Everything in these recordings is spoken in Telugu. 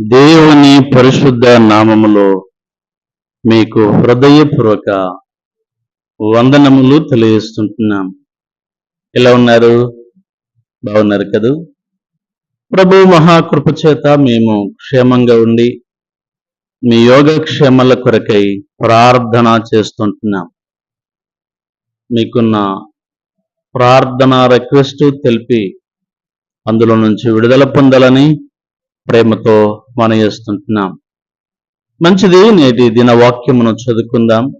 దేవుని పరిశుద్ధ నామములో మీకు హృదయపూర్వక వందనములు తెలియజేస్తుంటున్నాం. ఎలా ఉన్నారు? బాగున్నారు కదూ? ప్రభు మహాకృపచేత మేము క్షేమంగా ఉండి మీ యోగక్షేమాల కొరకై ప్రార్థన చేస్తుంటున్నాం. మీకున్న ప్రార్థన రిక్వెస్ట్ తెలిపి అందులో నుంచి విడుదల పొందాలని ప్రేమతో మనయేస్తుంటున్నాం మంచిది నేటి దిన వాక్యమును చదువుకుందాం.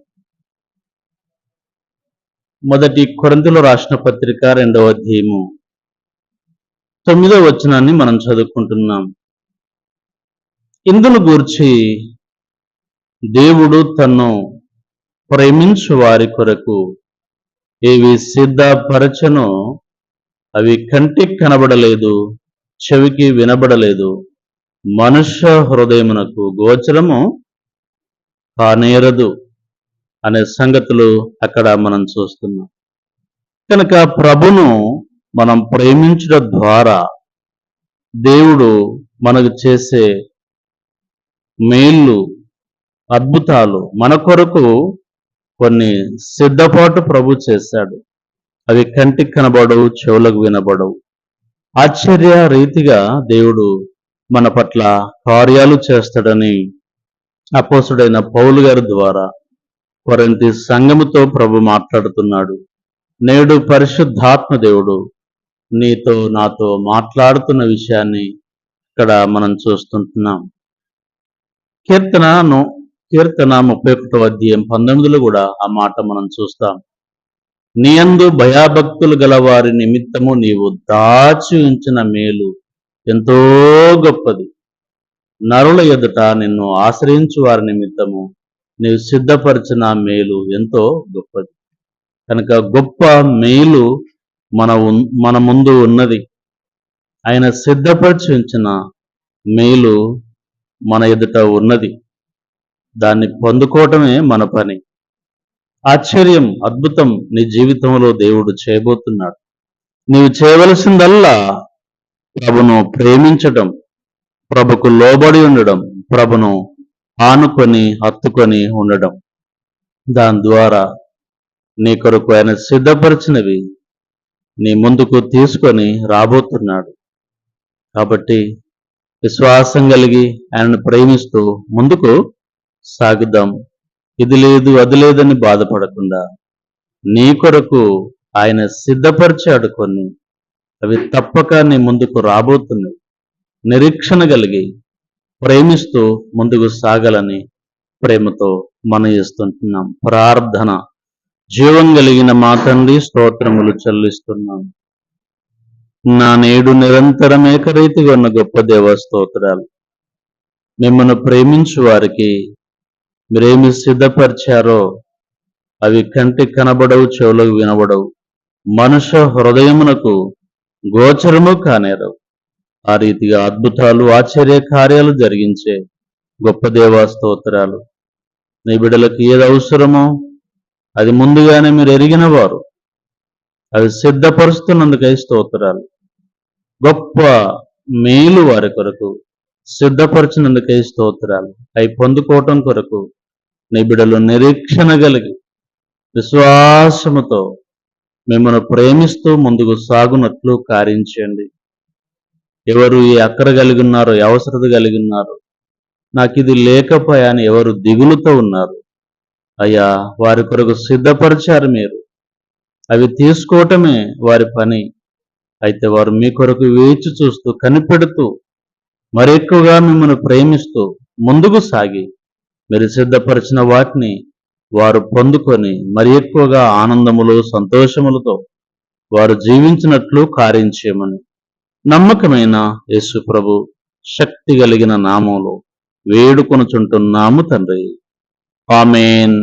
మొదటి కొరంతిలో రాసిన పత్రిక రెండవ అధ్యాయము. తొమ్మిదో వచనాన్ని మనం చదువుకుంటున్నాం. ఇందును గూర్చి దేవుడు తన్ను ప్రేమించు వారి కొరకు ఏవి సిద్ధపరచనో అవి కంటికి కనబడలేదు చెవికి వినబడలేదు. మనుష్య హృదయమునకు గోచరము కానేరదు అనే సంగతులు అక్కడ మనం చూస్తున్నాం. కనుక ప్రభును మనం ప్రేమించడం ద్వారా దేవుడు మనకు చేసే మేళ్ళు అద్భుతాలు మన కొరకు కొన్ని సిద్ధపాటు ప్రభు చేశాడు. అవి కంటికి కనబడవు చెవులకు వినబడవు. ఆశ్చర్య రీతిగా దేవుడు మన పట్ల కార్యాలు చేస్తాడని అపోసుడైన పౌలు గారి ద్వారా కొరంతి సంఘముతో ప్రభు మాట్లాడుతున్నాడు. నేడు పరిశుద్ధాత్మ దేవుడు నీతో నాతో మాట్లాడుతున్న విషయాన్ని ఇక్కడ మనం చూస్తుంటున్నాం. కీర్తనను కీర్తన ముప్పై ఒకటో అధ్యాయం పంతొమ్మిదిలో కూడా ఆ మాట మనం చూస్తాం. నీయందు భయాభక్తులు గల వారి నిమిత్తము నీవు దాచి ఉంచిన మేలు ఎంతో గొప్పది. నరుల ఎదుట నిన్ను ఆశ్రయించు వారి నిమిత్తము నీవు సిద్ధపరిచిన మేలు ఎంతో గొప్పది. కనుక గొప్ప మేలు మన మన ముందు ఉన్నది. ఆయన సిద్ధపరిచి ఉంచిన మేలు మన ఎదుట ఉన్నది. దాన్ని పొందుకోవటమే మన పని. ఆశ్చర్యం అద్భుతం నీ జీవితంలో దేవుడు చేయబోతున్నాడు. నీవు చేయవలసిందల్లా ప్రభును ప్రేమించడం ప్రభుకు లోబడి ఉండడం ప్రభును ఆనుకొని హత్తుకొని ఉండడం. దాని ద్వారా నీ కొరకు ఆయన సిద్ధపరిచినవి నీ ముందుకు తీసుకొని రాబోతున్నాడు. కాబట్టి విశ్వాసం కలిగి ఆయనను ప్రేమిస్తూ ముందుకు సాగుదాం. ఇది లేదు అది లేదని బాధపడకుండా నీ కొరకు ఆయన సిద్ధపరిచాడు కొన్ని. అవి తప్పక నీ ముందుకు రాబోతున్నాయి. నిరీక్షణ కలిగి ప్రేమిస్తూ ముందుకు సాగాలని ప్రేమతో మనయిస్తుంటున్నాం ప్రార్థన. జీవం కలిగిన మా తండ్రి స్తోత్రములు చెల్లిస్తున్నాం. నా నేడు నిరంతరం ఏకరీతిగా ఉన్న గొప్ప దేవ స్తోత్రాలు. మిమ్మల్ని ప్రేమించు వారికి మీరేమి సిద్ధపరిచారో అవి కంటికి కనబడవు చెవులకు వినబడవు. మనుష్య హృదయమునకు గోచరము కానేరవు. ఆ రీతిగా అద్భుతాలు ఆశ్చర్య కార్యాలు జరిగించే గొప్ప దేవా స్తోత్రాలు. నీ బిడ్డలకు ఏది అవసరమో అది ముందుగానే మీరు ఎరిగిన వారు. అది సిద్ధపరుస్తున్నందుకై స్తోత్రాలు. గొప్ప మేలు వారి కొరకు సిద్ధపరిచినందుకై స్తోత్రాలు. అవి పొందుకోవటం కొరకు నీ బిడ్డలు నిరీక్షణ కలిగి విశ్వాసముతో మిమ్మల్ని ప్రేమిస్తూ ముందుకు సాగునట్లు కారించండి ఎవరు ఈ అక్కర కలిగి ఉన్నారో అవసరత కలిగి ఉన్నారు నాకు ఇది లేకపోయా అని ఎవరు దిగులుతో ఉన్నారు. అయ్యా వారి కొరకు సిద్ధపరిచారు మీరు. అవి తీసుకోవటమే వారి పని. అయితే వారు మీ కొరకు వేచి చూస్తూ కనిపెడుతూ మరెక్కువగా మిమ్మల్ని ప్రేమిస్తూ ముందుకు సాగి మీరు సిద్ధపరిచిన వాటిని వారు పొందుకొని మరి ఎక్కువగా ఆనందములు సంతోషములతో వారు జీవించినట్లు కార్యం చేయమని నమ్మకమైన యేసు ప్రభు శక్తి కలిగిన నామంలో వేడుకొనుచుంటున్నాము తండ్రి. ఆమెన్.